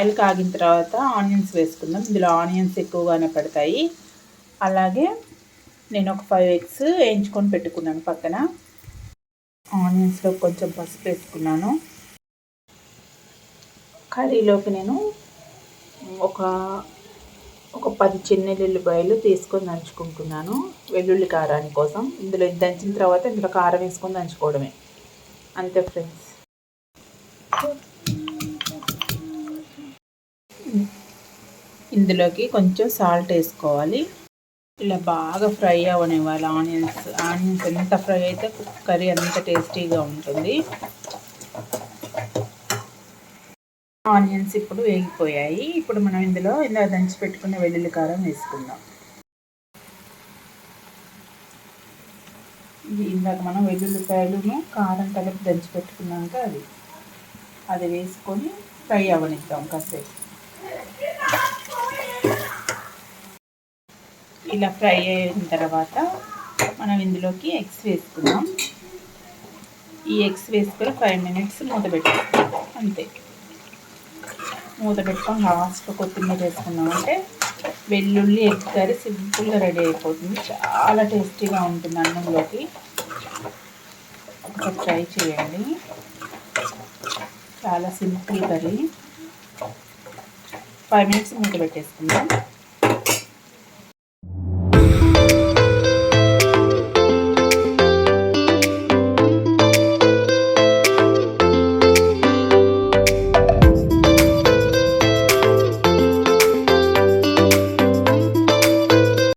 Oil కాగిన తర్వాత onions వేసుకుందాం. ఇందులో ఆనియన్స్ ఎక్కువగానే పడతాయి. అలాగే నేను ఒక ఫైవ్ ఎగ్స్ వేయించుకొని పెట్టుకున్నాను పక్కన. ఆనియన్స్లో కొంచెం పసుపు వేసుకున్నాను. కర్రీలోకి నేను ఒక ఒక పది చిన్న వెల్లుల్లిపాయలు తీసుకొని దంచుకుంటున్నాను. వెల్లుల్లి కారాని కోసం. ఇందులో దంచిన తర్వాత ఇందులో కారం వేసుకొని దంచుకోవడమే. అంతే ఫ్రెండ్స్. ఇందులోకి కొంచెం సాల్ట్ వేసుకోవాలి. ఇలా బాగా ఫ్రై అవనివ్వాలి. ఆనియన్స్ ఆనియన్స్ ఎంత ఫ్రై అయితే కర్రీ అంత టేస్టీగా ఉంటుంది. ఆనియన్స్ ఇప్పుడు వేగిపోయాయి. ఇప్పుడు మనం ఇందులో ఇలా దంచి పెట్టుకున్న వెల్లుల్లి కారం వేసుకుందాం. ఇది ఇందాక మనం వెల్లుల్లిపాయలను కారం కలిపి దంచి పెట్టుకున్నాక అది. అది వేసుకొని ఫ్రై అవ్వనిద్దాం కాసేపు. ఇలా ఫ్రై అయిన తర్వాత మనం ఇందులోకి ఎగ్స్ వేసుకుందాం. ఈ ఎగ్స్ వేసుకొని ఫైవ్ మినిట్స్ మూత పెట్టుకుందాం. అంతే. మూత పెట్టుకొని లాస్ట్లో కొత్తిమీర వేసుకున్నామంటే వెల్లుల్లి ఎగ్ కర్రీ సింపుల్గా రెడీ అయిపోతుంది. చాలా టేస్టీగా ఉంటుంది అన్నంలోకి. ఒకసారి ట్రై చేయండి. చాలా సింపుల్ కర్రీ. ఫైవ్ మినిట్స్ మూత పెట్టేసుకుందాం.